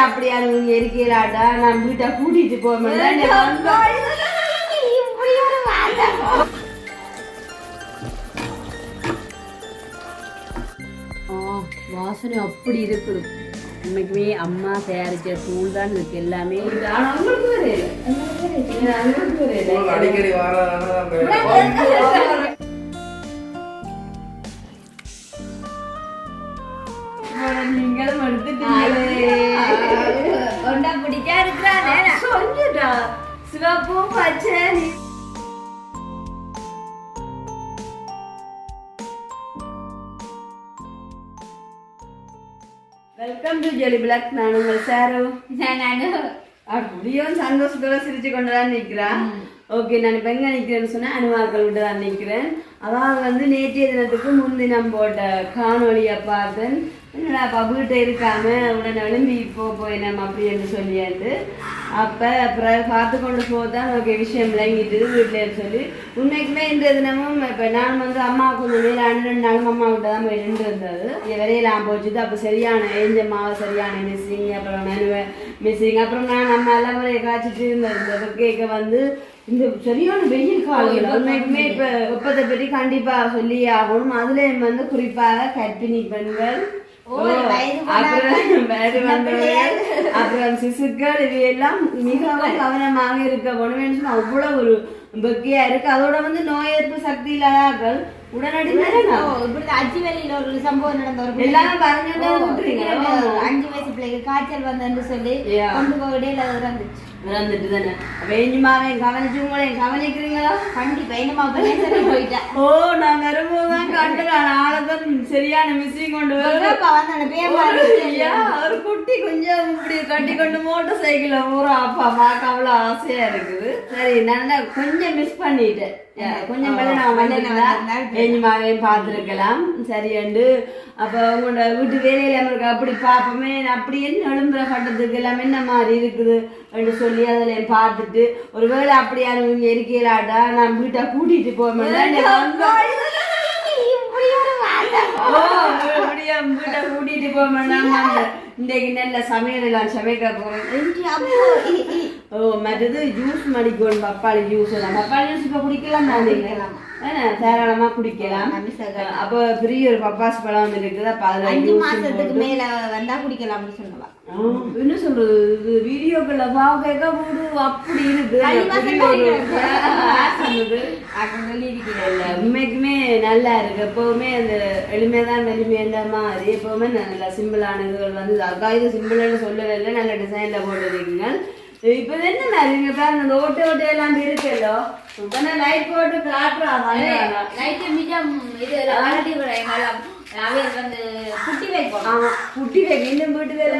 அப்படியா நீங்க இருக்கீங்களாடா நான் வீட்டை கூட்டிட்டு போக வாசனை அப்படி இருக்குது உண்மைக்குமே அம்மா தயாரிச்ச தூள் தான் இருக்கு எல்லாமே. அடிக்கடி கொண்டா பிடிச்சா இருக்கிறானே சொல்லுடா பச்சை வெல்கம் டு ஜெலி பிளாக் நான் உங்கள் சாரு. நானு அப்படியும் சந்தோஷத்தோட சிரிச்சு கொண்டு தான் நிற்கிறான் ஓகே நான் இப்போ எங்கே நிற்கிறேன்னு சொன்னால் அனுமாக்கள் விட்டு தான் நிற்கிறேன் அதான் வந்து நேற்றைய தினத்துக்கு முன்தினம் போட்ட காணொளியை பார்த்தேன். என்னடா அப்போ வீட்டை இருக்காம உடனே எழும்பி போ போய் நம்ம அப்படின்னு சொல்லியாண்டு அப்போ அப்புறம் பார்த்து கொண்டு போதான் ஓகே விஷயம் விளங்கிட்டு வீட்டில் சொல்லி உண்மைக்குமே இன்றைய தினமும் இப்போ நான் வந்து அம்மா கொஞ்சம் மேலே ரெண்டு நாளும் அம்மா கிட்ட தான் போய் நின்று இருந்தது. விரையெல்லாம் போச்சுது அப்போ சரியான ஏஞ்ச மாவு சரியான மிஸ்ஸிங் அப்புறம் நனுவை மிஸ்ஸிங் அப்புறம் நான் நம்ம எல்லாம் முறையை காய்ச்சிட்டு இருந்தது. கேட்க வந்து இந்த சரியான வெயில் காலம் உண்மைக்குமே இப்போ வெப்பத்தை பற்றி கண்டிப்பாக சொல்லி ஆகணும். அதுலேயும் வந்து குறிப்பாக கர்ப்பிணி பெண்கள் அப்புறம் சிசுக்கள் இவை எல்லாம் மிகவும் கவனமாக இருக்க வேணும் அவ்வளவு ஒரு வெக்கையா இருக்கு. அதோட வந்து நோய் எதிர்ப்பு சக்தி இல்லாதார்கள் உடனடி அஞ்சு வேலையில ஒரு சம்பவம் நடந்த ஒரு விட்டுறீங்க இரண்டு அஞ்சு வயசு பிள்ளைக்கு காய்ச்சல் வந்தேன்னு சொல்லி. கொண்டு போக இடையில இறந்துச்சு. வந்துட்டு தானே வேஞ்சுமாவே கவனிச்சு உங்களை கவனிக்கிறீங்களா? கண்டிப்பா. என்னமா போயிட்டேன். ஓ நான் வரும்போது தான் கண்டுறேன் நாளைதான் சரியான மிஸ்ஸிங் கொண்டு வருவேன் ஒரு குட்டி கொஞ்சம் இப்படி கட்டி கொண்டு மோட்டர் சைக்கிள்ல ஊரா அப்பா பார்க்க அவ்வளோ ஆசையா இருக்குது. சரி நான் கொஞ்சம் மிஸ் பண்ணிட்டேன். கொஞ்சம் மேல நான் வந்திருந்தா எஞ்சுமாவையும் பார்த்துருக்கலாம். சரியண்டு அப்போ உங்களோட வீட்டு வேலையில இருக்கு அப்படி பார்ப்போமே அப்படி என்ன எழும்புற கட்டத்துக்கு எல்லாம் என்ன மாதிரி இருக்குது அப்படின்னு சொல்லி அதில் பார்த்துட்டு ஒருவேளை அப்படியா இங்கே இருக்கீங்களாடா நான் வீட்டை கூட்டிட்டு போக ஓ, அப்படியே வீட்டை கூட்டிட்டு மாட்டாங்க இன்றைக்கு நல்ல சமையல் எல்லாம் சமைக்க போறேன். ஓ மற்றது ஜூஸ் மடிக்கணும் பப்பாளி ஜூஸ் பப்பாளி ஜூஸ் இப்போ குடிக்கலாம் தானே ஏன்னா தாராளமா குடிக்கலாம். அப்போ பெரிய ஒரு பப்பாசி பழம் இருக்குது அப்போ அதில் அஞ்சு மாசத்துக்கு போட்டு- மேல வந்தா குடிக்கலாம்னு ஆ, என்ன சொல்றது இது வீடியோக்குள்ள பாக்க போடு அப்படி இருக்கு கை அப்படி இல்ல, உண்மைக்குமே நல்லா இருக்கு. எப்பவுமே அந்த எளிமைதான் எளிமைன்ற மாதிரி. எப்பவுமே நல்ல சிம்பிளான இதுகள் வந்து அக்கா இது சிம்பிள்னு சொல்லவே இல்லை நல்ல டிசைன்ல போட்டுருக்கீங்க. இப்ப என்ன மாதிரி இங்க பாருங்க இந்த ஓட்டு ஓட்டு எல்லாம் இருக்குல்லோ உடனே லைட் போட்டு காட்டுறாங்க லைட் மிச்சம் இது குட்டி வைக்க இன்னும் வீட்டு வேலை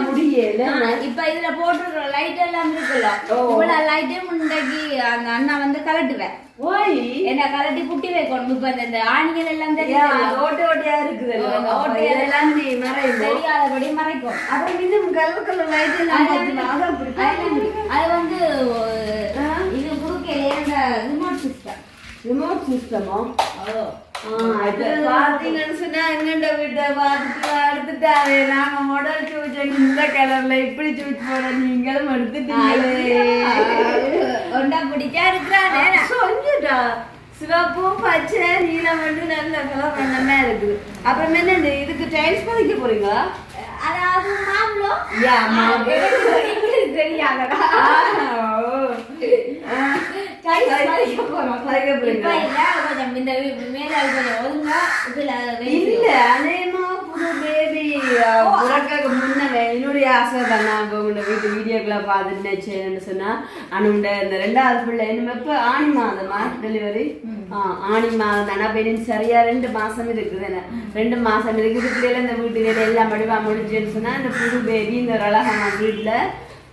முடியல. இப்ப இதுல போட்டுருக்கிற லைட் எல்லாம் இருக்குல்ல. இவ்வளவு லைட்டே முன்னாடி அந்த அண்ணா வந்து கலட்டுவேன். ஓய். என்ன கலட்டி குட்டி வைக்கணும் இப்ப இந்த- ஆணிகள் எல்லாம் யா, தெரியாது? ஓட்டு ஓட்டியா இருக்குது ஓ, ஓட்டு இதெல்லாம் நீ மறையும் தெரியாதபடி மறைக்கும் அப்புறம் இன்னும் கலர் கலர் லைட் எல்லாம் அது வந்து இது குறுக்கையில ரிமோட் சிஸ்டம் ரிமோட் சிஸ்டமோ பாத்தீங்கன்னு சொன்னா எங்கண்ட வீட்டை பார்த்துட்டு எடுத்துட்டாரு நாங்க மாடல் சூஸ் இந்த கலர்ல இப்படி சூஸ் போட நீங்களும் எடுத்துட்டீங்களே ஒண்டா பிடிச்சா இருக்கிறானே சொல்லுடா சிவப்பு பச்சை நீலம் வந்து நல்ல கலர் வண்ணமா இருக்குது அப்புறம் என்ன இதுக்கு டைல்ஸ் பதிக்க போறீங்களா அதாவது மாம்பழம் யா தெரியாதடா பதிக்க போறீங்களா இப்ப இல்ல அநேகமா புது பேபி பிறக்க முன்னவே என்னுடைய ஆசை தான். நான் உங்களோட வீட்டு வீடியோக்களை பார்த்துட்டு சொன்னா அனுண்ட இந்த ரெண்டாவது பிள்ளை என்ன இப்போ ஆணி மாதமா டெலிவரி ஆணி மாதம் தானே சரியா ரெண்டு மாசம் இருக்குது ரெண்டு மாசம் இருக்குது. இதுக்குள்ள இந்த வீட்டு வேலை எல்லாம் முடிஞ்சுன்னு சொன்னா இந்த புது பேபி இந்த ஒரு அழகான வீட்டுல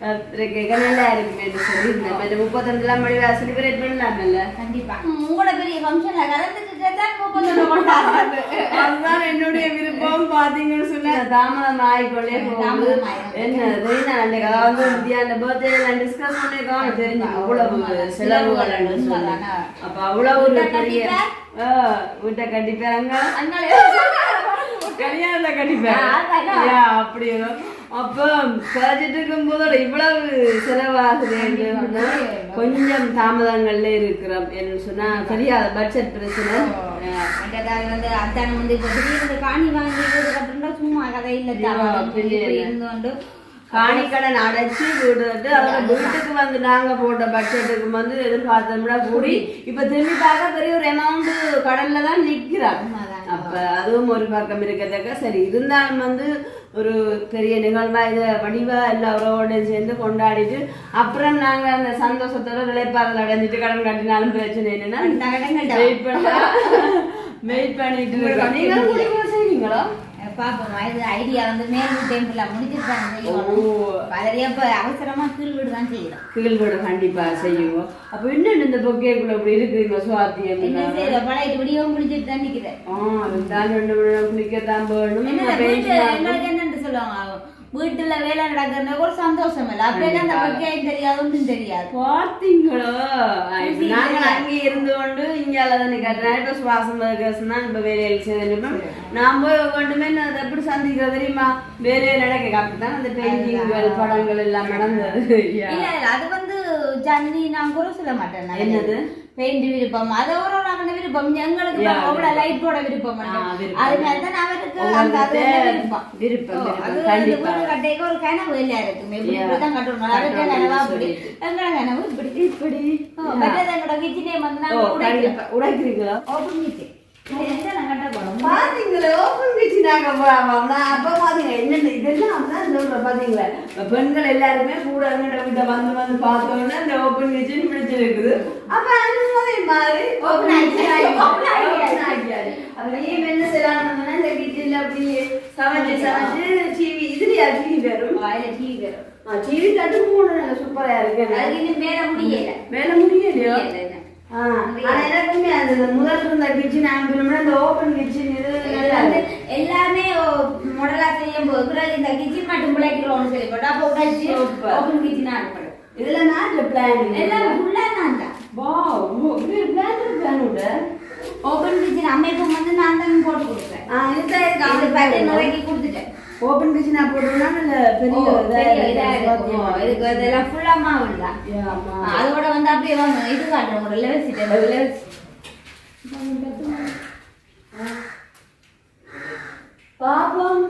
நல்லா இருக்குமே சொல்லியிருந்தேன் இந்த முப்பத்தஞ்சுலாம் முடிவா செலிப்ரேட் பண்ணலாம்ல கண்டிப்பா உங்களோட பெரிய ஃபங்க்ஷன்ல கலந்துட்டு தான் முப்பத்தொன்னு கொண்டாடுறது அதுதான் என்னுடைய விருப்பம் பாத்தீங்கன்னு சொன்னா தாமதம் ஆயிக்கொண்டே போகுது தாமதம் ஆயிடும். என்ன தெரியுதா அன்னைக்கு அதாவது அந்த பர்த்டே நான் டிஸ்கஸ் பண்ணிருக்கோம் தெரிஞ்சு அவ்வளவு செலவுகள் உண்மைதானே? அப்ப அவ்வளவு ஒரு பெரிய வீட்டை கட்டிப்பாங்க அதனால கண்டிப்பா ஆ, அதான். யா, அப்படி ஏதோ. அப்போ ப்ராஜெக்ட் இருக்கும் போதோட இவ்வளவு செலவாகுது என்று கொஞ்சம் தாமதங்கள்ல இருக்கிறோம் என்று சொன்னா தெரியாத பட்ஜெட் பிரச்சனை. வந்து அத்தானம் வந்து இப்போ திடீர்னு காணி வாங்கி கட்டுறா சும்மா கதை இல்லை இருந்தோண்டு. காணிக்கடன் அடைச்சு வீடு கட்டு அதோட வீட்டுக்கு வந்து நாங்க போட்ட பட்ஜெட்டுக்கு வந்து எதிர்பார்த்தோம்னா கூடி இப்ப திரும்பி பார்க்க பெரிய ஒரு அமௌண்ட் கடன்ல தான் நிக்கிறாங்க. அப்ப அதுவும் ஒரு பக்கம் இருக்கத்தக்க சரி. இருந்தாலும் வந்து ஒரு பெரிய நிகழ்வா இதை வடிவா எல்லா உறவோடையும் சேர்ந்து கொண்டாடிட்டு அப்புறம் நாங்க அந்த சந்தோஷத்தோட நிலைப்பாடல் அடைஞ்சிட்டு கடன் கட்டினாலும் பிரச்சனை என்னன்னா வெயிட் பண்ண வெயிட் பண்ணிட்டு இருக்கோம். நீங்களும் செய்வீங்களா? பாப்போம். இது ஐடியா வந்து மேல் டெம்பிள்ல முடிச்சிருக்காங்க. பலரையா இப்ப அவசரமா கீழ் வீடு தான் செய்யறோம் கீழ் வீடு கண்டிப்பா செய்யுவோம் அப்ப இன்னும் இந்த பொக்கேக்குள்ள இப்படி இருக்குங்க சுவாத்தியம் பழைய விடியோ முடிச்சிட்டு தான் நிக்கிறேன் ஆ இருந்தாலும் ரெண்டு விடம் குளிக்கத்தான் போகணும். எங்களுக்கு என்னன்னு சொல்லுவாங்க? வீட்டுல வேலை நடக்கிறத ஒரு சந்தோஷம் இல்ல. அப்ப அந்த பக்கையும் தெரியாது ஒன்றும் தெரியாது. பாத்தீங்களோ? இப்ப நாங்க அங்க இருந்து கொண்டு இங்கால தானே கட்டுறேன் இப்ப சுவாசம் கேசுனா இப்ப வேலையில் செய்து நான் போய் ஒவ்வொன்றுமே நான் அதை எப்படி சந்திக்கிற தெரியுமா? வேலையில் நடக்க அப்படித்தான் அந்த பெயிண்டிங்கள் படங்கள் எல்லாம் நடந்தது. இல்ல அது வந்து சந்தி நான் குறை சொல்ல மாட்டேன். என்னது? பெயிண்ட் விருப்பம். அது ஒரு ஒரு விருப்பம். எங்களுக்கு அவ்வளவு லைட்டோட விருப்பம். ஆ, விருப்பம். அது மாதிரி தான் அவருக்கு அந்த விருப்பம் விருப்பம், அது. வீடு கட்டைக்கு ஒரு கனவு இல்லையா இருக்கு இப்படி Yeah. இப்படி தான் கட்டணும் கட்டணும்னு கனவா அப்படி. எங்களோட கனவு இப்படி. இப்படி. மற்றது எங்களோட கிச்சனே வந்து நாங்க உடைக்கிறீங்களா? ஓப்பன் கிச்சன் பாத்தீங்களா? ஓபன் கிச்சன் நாங்க என்னென்ன இதெல்லாம் தான் சொல்றேன் பாத்தீங்களா? இப்ப பெண்கள் எல்லாருமே கூட வீட்டை வந்து வந்து பார்த்தோன்னா இந்த ஓபன் கிச்சன் பிடிச்சிருக்குது அப்ப அனுமதி மாறி Open ஆக்கியாச்சு. Open ஆக்கியாச்சு. ஆக்கியாச்சு அப்ப நீ என்ன செய்யலாம்னா இந்த கிச்சன்ல அப்படியே சமைச்சு சமைச்சு டிவி இதுலயா டிவி வரும்? வாயில டீ வரும். டிவி கட்டு மூணு சூப்பரா இருக்கு. அதுக்கு இன்னும் மேல முடியல. வேலை முடியலையோ? எனக்குமே அந்த முதல் இருந்த கிச்சன் ஆம்பிளம்னா அந்த ஓபன் கிச்சன் இது வந்து. எல்லாமே மாடலா செய்யும் போது பிறகு இந்த கிச்சன் மட்டும் பிள்ளைக்கிறோம்னு சொல்லி போட்டு அப்போ உடைச்சு Super. ஓப்பன் கிச்சனா இருக்கணும் இதுல நாட்டு பிளான் எல்லாம் ஃபுல்லா நான் தான். வாவ் இது பிளான் பிளான் விட ஓப்பன் கிச்சன் அமைப்பும் வந்து நான் தான் போட்டு கொடுக்குறேன் ஆ இதுதான் அந்த பேட்டர்ன் இது கொடுத்துட்டேன். ஓபன் கிச்சனா போடுறதுனா நல்ல பெரிய இதா. இருக்கும். இதுக்கு இதெல்லாம் ஃபுல்லா மாவு தான். அதோட வந்து அப்படியே வாங்க. இது காட்டுறோம் ஒரு லெவல் சீட் லெவல் பாப்போம்.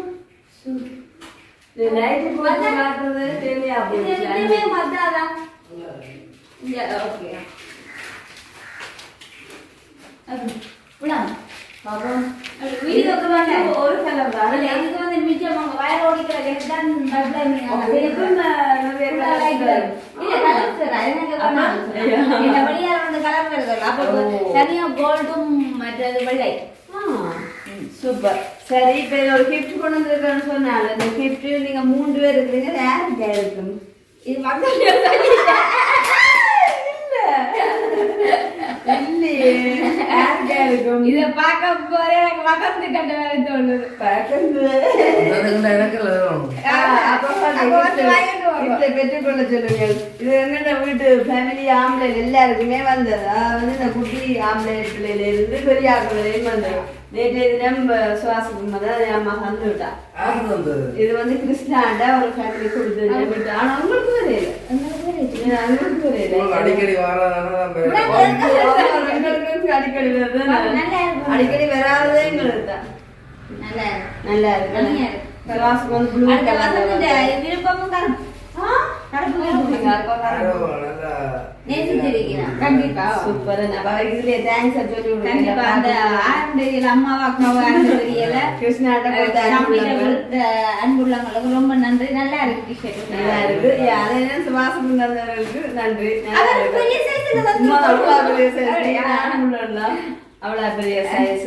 லைட் போட்டு காட்டுறது ஓகே பாப்போம் வீடியோக்கு வேண்டாம் ஒரு கலர் தான் இதுக்கு வந்து மிச்சம் அவங்க வயர் ஓடிக்கிற எனக்கு தான் கலர் கலர் சார் எனக்கு வந்து சூப்பர் இப்ப ஒரு கிஃப்ட் கொண்டு வந்திருக்கேன்னு சொன்னால இந்த கிஃப்ட் நீங்க மூன்று பேர் இருக்கிறீங்க இது யாருக்கு இருக்கும் இது மக்கள் இல்லையே யாருக்கு இருக்கும் இத பார்க்க போறே எனக்கு வசந்த் கட்ட வேலை தோணுது. வருவோம். பெற்றுக்கொள்ள சொல்லுங்கள். இது எங்கட வீட்டு ஃபேமிலி ஆம்பளை எல்லாருக்குமே வந்தது. வந்து இந்த குட்டி ஆம்பளை பிள்ளையில இருந்து பெரிய ஆம்பளையும் வந்தது. நேற்றைய தினம் என் வந்தது? இது வந்து கிருஷ்ணாண்ட ஒரு ஃபேமிலி கொடுத்தது விட்டு ஆனா உங்களுக்கு வரையில. அடிக்கடி அடிக்கடி வருது. நல்லா இருக்கு. நல்லா இருக்கு. விருப்பமும் கருப்பு அன்புள்ளவங்களுக்கு ரொம்ப நன்றி. நல்லா இருக்கு நல்லா இருக்கு. உணர்ந்தவர்களுக்கு நன்றி. நல்லா இருக்கு. அவ்வளவு பெரிய சைஸ்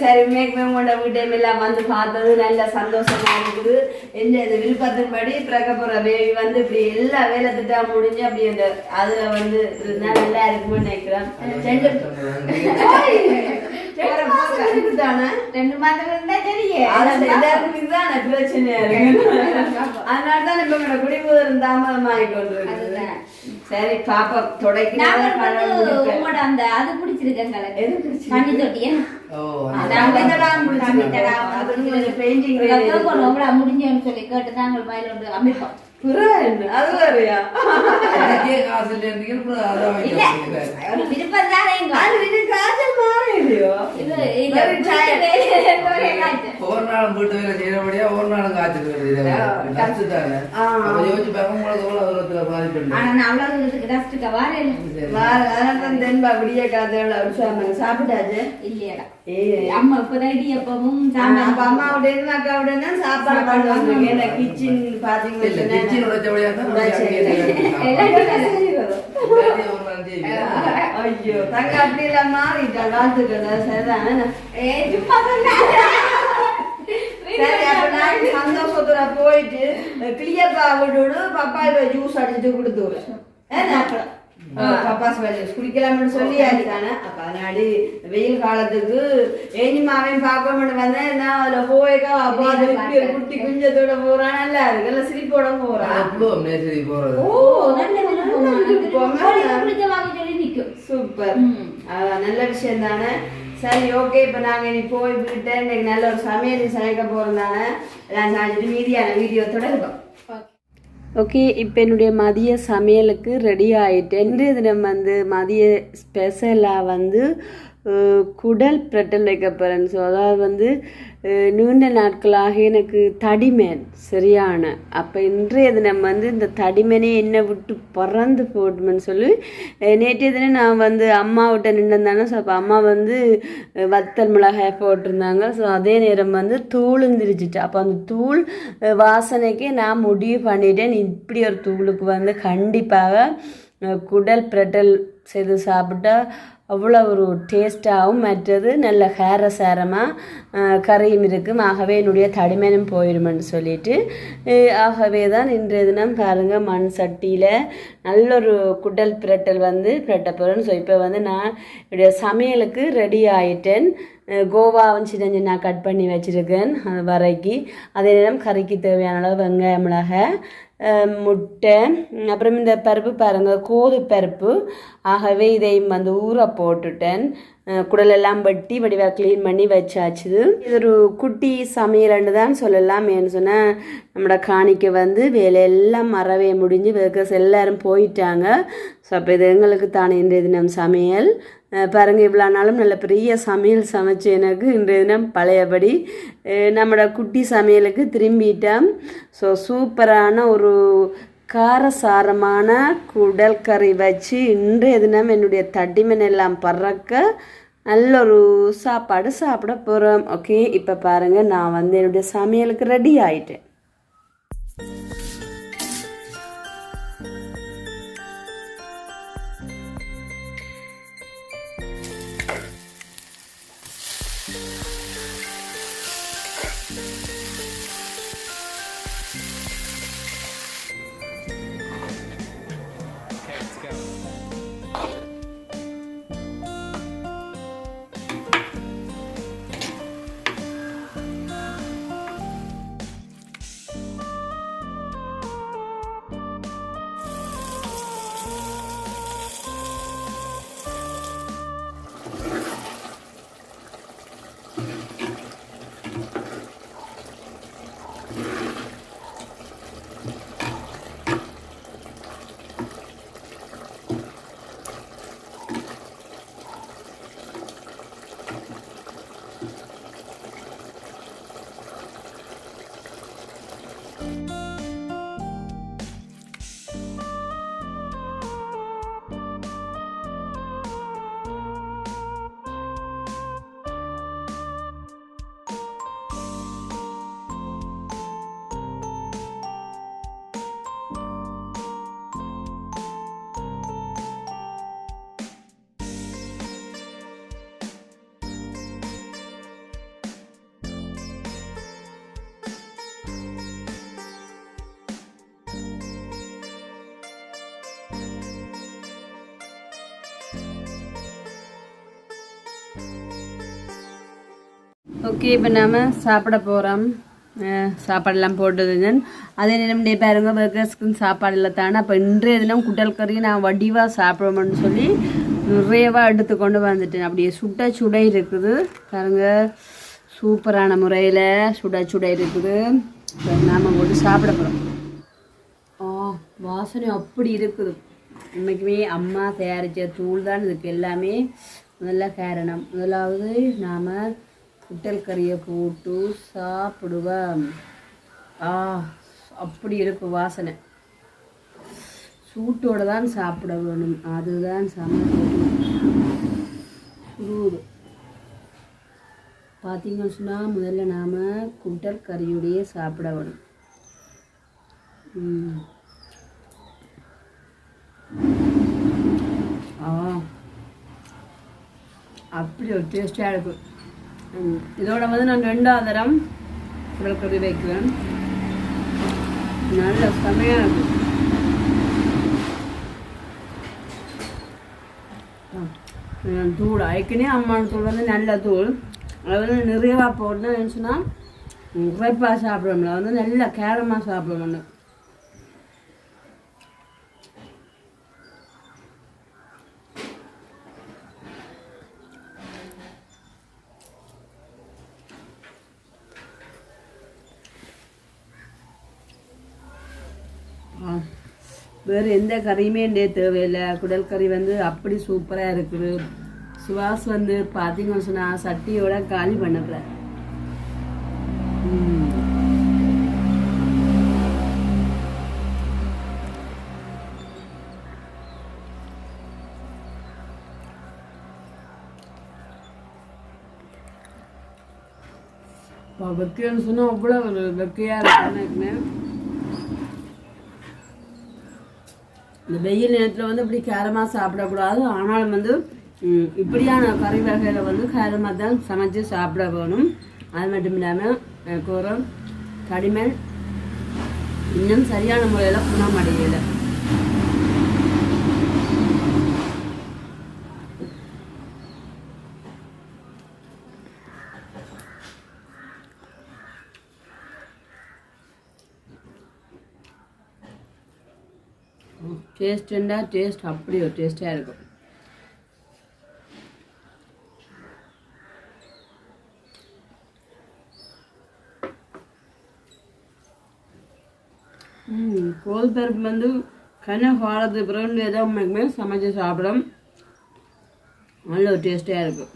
சரி மேற்கு உங்களோட வீட்டையும் எல்லாம் வந்து பார்த்தது நல்ல சந்தோஷமா இருக்குது. எந்த இந்த விருப்பத்தின்படி பிறக்க போற பேபி வந்து இப்படி எல்லா வேலை திட்டம் முடிஞ்சு அப்படி அந்த அதுல வந்து இருந்தா நல்லா இருக்கும்னு நினைக்கிறேன். ரெண்டு மாதம் இருந்தா தெரியும் எல்லாருக்கும் இதுதானே பிரச்சனையா இருக்கு. அதனால தான் இப்ப எங்களோட குடிபுதல் தாமதமாகி கொண்டு. சரி பாப்பா தொடக்கி நாங்கள் வந்து உங்களோட அந்த அது பிடிச்சிருக்கேன் எது ஓ அது கொஞ்சம் பெயிண்டிங் முடிஞ்சோன்னு சொல்லி கேட்டு நாங்கள் மயில் ஒன்று அமைப்போம். அது வேறையா எனக்கே காசு இல்லைன்றீங்க, அப்புறம் அதான் வாங்கி இல்ல வச்சிருக்கேன். ஒரு விருப்பம் தானே எங்க அது இது காய்ச்சல் மாற இல்லையோ இது இது Very tired. ஒரே காய்ச்சல். ஒவ்வொரு நாளும் வீட்டு வேலை செய்யறபடியா ஒவ்வொரு நாளும் காய்ச்சல் வருது தானே. யோசிச்சு பாருங்க உங்களுக்கு எவ்வளவு தூரத்துல பாதிப்பு விடிய காலத்துல சாப்பிட்டாச்சு? இல்லையடா. ஏய் அம்மா இப்பதான் இடியப்பமும் இருந்து அக்காவுடைய தான் சாப்பாடு பண்ணுவாங்க இந்த கிச்சன் பாத்தீங்கன்னா ஐயோ தங்க அப்படி எல்லாம் மாறிட்டா வாழ்த்துக்கள் சரிதான். சும்மா சொன்னேன். சரி அப்ப நான் சந்தோஷத்துல போயிட்டு கிளியப்பா விட்டு பப்பாய் ஜூஸ் அடிச்சு கொடுத்து பப்பாஸ் ஜூஸ் குடிக்கலாம்னு சொல்லி தானே அப்ப அதனாடி வெயில் காலத்துக்கு ஏனிமாவையும் பார்க்கணும்னு வந்தேன் நான் அதுல போய்க்கா அப்பா அது குட்டி குஞ்சத்தோட போறான். நல்லா இருக்கு எல்லாம் சிரிப்போட போறான். ஓ நல்ல சூப்பர். நல்ல விஷயம் தானே சரி ஓகே இப்போ நாங்கள் இனி போய் விட்டு இன்றைக்கு நல்ல ஒரு சமையல் சமைக்க போகிறதுனால நான் சமைச்சிட்டு மீதியான வீடியோ தொடருவோம். ஓகே இப்போ என்னுடைய மதிய சமையலுக்கு ரெடி ஆகிட்டேன் இன்றைய தினம் வந்து மதிய ஸ்பெஷலாக வந்து குடல் பிரட்டல் வைக்க போகிறேன் ஸோ அதாவது வந்து நீண்ட நாட்களாக எனக்கு தடிமேன் சரியான. அப்போ இன்றைய தினம் வந்து இந்த தடிமனே என்னை விட்டு பறந்து போட்டுமென்னு சொல்லி நேற்றைய தினம் நான் வந்து அம்மாவிட்ட நின்றுந்தானே ஸோ அப்போ அம்மா வந்து வத்தல் மிளகாய் போட்டிருந்தாங்க. ஸோ அதே நேரம் வந்து தூள் திரிச்சிட்டு அப்போ அந்த தூள் வாசனைக்கே வாசனைக்கு நான் முடிவு பண்ணிட்டேன். இப்படி ஒரு தூளுக்கு வந்து கண்டிப்பாக குடல் பிரட்டல் செய்து சாப்பிட்டா அவ்வளோ ஒரு டேஸ்ட்டாகவும் மற்றது நல்ல ஹேர சேரமாக கறியும் இருக்கும். ஆகவே என்னுடைய தடிமனும் போயிடுமென்னு சொல்லிட்டு ஆகவே தான் இன்றைய தினம் பாருங்கள் மண் சட்டியில் நல்ல ஒரு குடல் பிரட்டல் வந்து பிரட்ட போகிறேன் ஸோ இப்போ வந்து நான் என்னுடைய சமையலுக்கு ரெடி ஆயிட்டேன். கோவாவும் சின்ன சின்ன கட் பண்ணி வச்சுருக்கேன் அது வரைக்கு அதே நேரம் கறிக்கு தேவையான அளவு வெங்காய மிளகாய் முட்டை அப்புறம் இந்த பருப்பு பாருங்கள் கோது பருப்பு ஆகவே இதையும் வந்து ஊற போட்டுட்டேன் குடலெல்லாம் வெட்டி வடிவாக க்ளீன் பண்ணி வச்சாச்சு இது ஒரு குட்டி சமையல்னு தான் சொல்லலாம் ஏன்னு சொன்னால் நம்மளோட காணிக்க வந்து வேலையெல்லாம் மறவே முடிஞ்சு வெக்கஸ் எல்லோரும் போயிட்டாங்க ஸோ அப்போ இது எங்களுக்கு தானே இன்றைய தினம் சமையல் பாருங்கள் பாருங்க இவ்வளோ நாளும் நல்ல பெரிய சமையல் சமைச்சு எனக்கு இன்றைய தினம் பழையபடி நம்மளோட குட்டி சமையலுக்கு திரும்பிட்டோம் ஸோ சூப்பரான ஒரு காரசாரமான குடல் கறி வச்சு இன்றைய தினம் என்னுடைய தடிமன் எல்லாம் பறக்க நல்ல ஒரு சாப்பாடு சாப்பிட போகிறோம் ஓகே இப்போ பாருங்கள் நான் வந்து என்னுடைய சமையலுக்கு ரெடி ஆயிட்டேன். ஓகே இப்போ நாம் சாப்பிட போகிறோம் சாப்பாடெல்லாம் போட்டதுங்க அதே நேரம் டே பாருங்க பர்கர்ஸ்க்கு சாப்பாடு இல்லை தானே? அப்போ இன்றைய தினம் குட்டல் கறி நான் வடிவாக சாப்பிடுவோம்னு சொல்லி நிறையவாக எடுத்து கொண்டு வந்துட்டேன். அப்படியே சுட்ட சுடை இருக்குது. பாருங்க சூப்பரான முறையில் சுட சுட இருக்குது. இப்போ நாம் போட்டு சாப்பிட போகிறோம் ஆ வாசனை அப்படி இருக்குது. இன்றைக்குமே அம்மா தயாரித்த தூள் தான் இதுக்கு எல்லாமே முதல்ல காரணம். முதலாவது நாம் குட்டல் கறியை போட்டு சாப்பிடுவேன். ஆ அப்படி இருக்கு வாசனை. சூட்டோட தான் சாப்பிட வேணும் அதுதான் சமையல். பார்த்தீங்கன்னு சொன்னால் முதல்ல நாம் குட்டல் கறியோடையே சாப்பிட வேணும் ஆ. அப்படி ஒரு டேஸ்ட்டாக இருக்கும். இதோட வந்து நான் ரெண்டாவது தரம் குடல் கறி வைக்குவேன்? நல்ல செமையாக இருக்கும் தூள் ஐக்கனே அம்மான் தூள் வந்து நல்ல தூள். அதை வந்து நிறைவாக போடணும்னு சொன்னால் குறைப்பாக சாப்பிடணும் அது வந்து நல்லா கேரமாக சாப்பிடணும் வேறு எந்த கறியுமே என்ன தேவையில்லை. குடல் கறி வந்து அப்படி சூப்பராக இருக்குது. சுவாஸ் வந்து பார்த்தீங்கன்னு சொன்னால் சட்டியோட காலி பண்ணல. வெக்கைன்னு சொன்னால் அவ்வளோ ஒரு வெக்கையாக இருக்குன்னு இந்த வெயில் நேரத்தில் வந்து இப்படி கேரமாக சாப்பிடக்கூடாது. ஆனாலும் வந்து இப்படியான கறி வகையில் வந்து கேரமாக தான் சமைச்சு சாப்பிட வேணும். அது மட்டும் இல்லாமல் கூரம் கடிமை இன்னும் சரியான முறையில் குணமடையலை டேஸ்ட்டுண்டா டேஸ்ட் அப்படி ஒரு டேஸ்ட்டாக இருக்கும் ம் கோல் பருப்பு வந்து கண்ணை காலத்து பிறகு ஏதோ உண்மைக்குமே சமைச்சு சாப்பிடும் நல்ல ஒரு டேஸ்ட்டாக இருக்கும்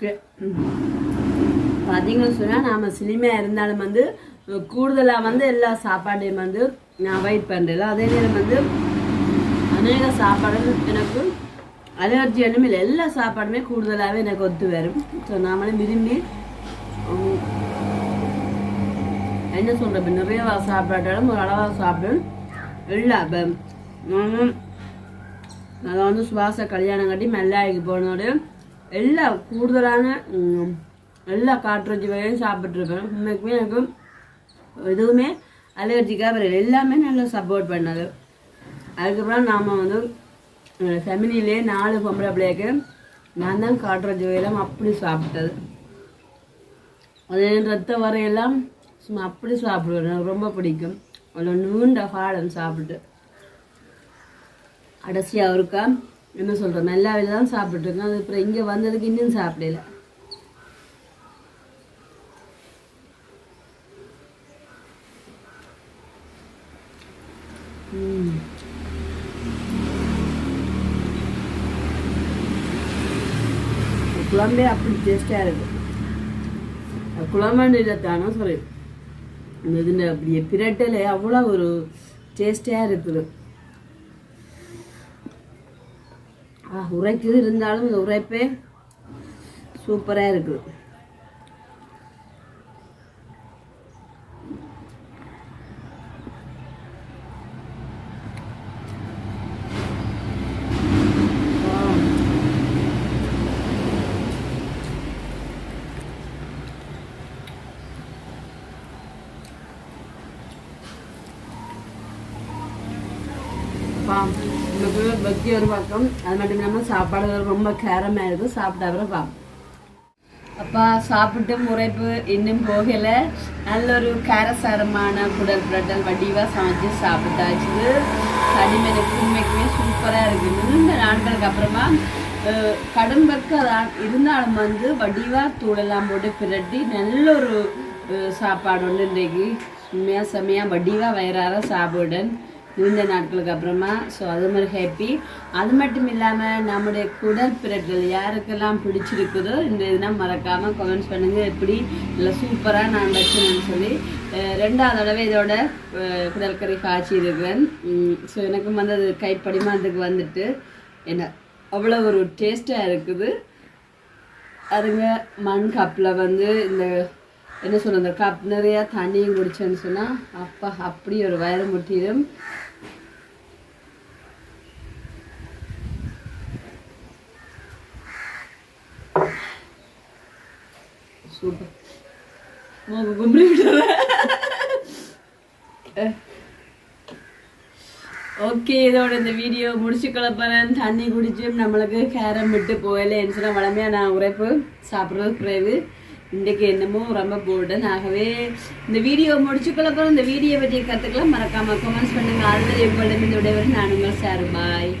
ஓகே பார்த்தீங்கன்னு சொன்னால் நாம் சினிமையாக இருந்தாலும் வந்து கூடுதலாக வந்து எல்லா சாப்பாட்டையும் வந்து நான் அவாய்ட் பண்ணுறேன் அதே நேரம் வந்து அநேக சாப்பாடு எனக்கு அலர்ஜி ஒன்றும் இல்லை. எல்லா சாப்பாடுமே கூடுதலாகவே எனக்கு ஒத்து வரும். ஸோ நாமளே விரும்பி என்ன சொல்கிறப்ப இப்போ நிறைய ஒரு அளவாக சாப்பிடும். இல்லை இப்போ நானும் நான் வந்து சுவாச கல்யாணம் கட்டி மெல்லாய்க்கு போனோடு எல்லா கூடுதலான எல்லா காட்டுறச்சி வகையும் சாப்பிட்ருப்பேன் உண்மைக்குமே எனக்கு எதுவுமே அலர்ஜிக்காக வரல எல்லாமே நல்லா சப்போர்ட் பண்ணது. அதுக்கப்புறம் நாம் வந்து செமினிலே நாலு பொம்பளை பிள்ளைக்கு நான் தான் காட்டுறச்சி வகையெல்லாம் அப்படி சாப்பிட்டது. அது ரத்த வரையெல்லாம் சும்மா அப்படி சாப்பிடுவேன். எனக்கு ரொம்ப பிடிக்கும். அதில் நீண்ட காலம் சாப்பிட்டு கடைசியாக ஒருக்கா என்ன சொல்கிறேன் மெல்லாவில் தான் சாப்பிட்ருக்கேன் அது அப்புறம் இங்கே வந்ததுக்கு இன்னும் சாப்பிடல. குழம்பே அப்படி டேஸ்டாக இருக்கு. குழம்பு தானே சாரி இந்த இதில் அப்படியே பிரட்டலை அவ்வளோ ஒரு டேஸ்டாக இருக்குது ஆ உரைக்குது இருந்தாலும் இந்த உரைப்பே சூப்பராக இருக்குது ஆ. அப்பா உங்களுக்கு ஒரு பக்கம் அது மட்டும் இல்லாமல் சாப்பாடு ரொம்ப கேரமாக இருக்குது சாப்பிட்டா அப்புறம் பார்ப்போம் அப்பா சாப்பிட்டு முறைப்பு இன்னும் போகலை நல்ல ஒரு காரசாரமான குடல் புரட்டல் வடிவாக சமைச்சு சாப்பிட்டாச்சு கடிமனுக்கு உண்மைக்குமே சூப்பராக இருக்குது நீண்ட நாட்களுக்கு அப்புறமா கடன் பக்கம் இருந்தாலும் வந்து வடிவாக தூளெல்லாம் போட்டு பிரட்டி நல்ல ஒரு சாப்பாடு ஒன்று இன்றைக்கு உண்மையாக செம்மையாக வடிவாக வயிறார சாப்பிடுடன் இருந்த நாட்களுக்கு அப்புறமா ஸோ அது மாதிரி ஹாப்பி அது மட்டும் இல்லாமல் நம்முடைய குடல் யாருக்கெல்லாம் பிடிச்சிருக்குதோ இந்த இதெல்லாம் மறக்காமல் கமெண்ட்ஸ் பண்ணுங்கள் எப்படி? இல்லை சூப்பராக நான் வச்சேன்னு சொல்லி. ரெண்டாவது தடவை இதோட குடற்கரை காட்சி காய்ச்சி இருக்கிறேன் ஸோ எனக்கும் வந்து அது கைப்படிமானத்துக்கு வந்துட்டு என்ன அவ்வளோ ஒரு டேஸ்ட்டாக இருக்குது. அதுங்க மண் கப்பில் வந்து இந்த என்ன சொல்றது இந்த கப் நிறையா தண்ணியும் குடிச்சேன்னு சொன்னால் அப்பா அப்படி ஒரு வயிறு முட்டிடும் சூப்பர் மூக்கு கும்பி ஓகே இதோட இந்த வீடியோ முடிச்சு கிளப்புறேன் தண்ணி குடிச்சும் நம்மளுக்கு கேரம் விட்டு போகலன்னு சொன்னால் வளமையாக நான் உரைப்பு சாப்பிட்றது குறைவு இன்றைக்கு என்னமோ ரொம்ப போல்டன் ஆகவே இந்த வீடியோ முடிச்சு கிளப்புறோம் இந்த வீடியோ பற்றிய கருத்துக்களை மறக்காம கமெண்ட்ஸ் பண்ணுங்க ஆல்ரெடி உங்களிடம் இந்த விடைவரை நான் உங்கள் சார் பாய்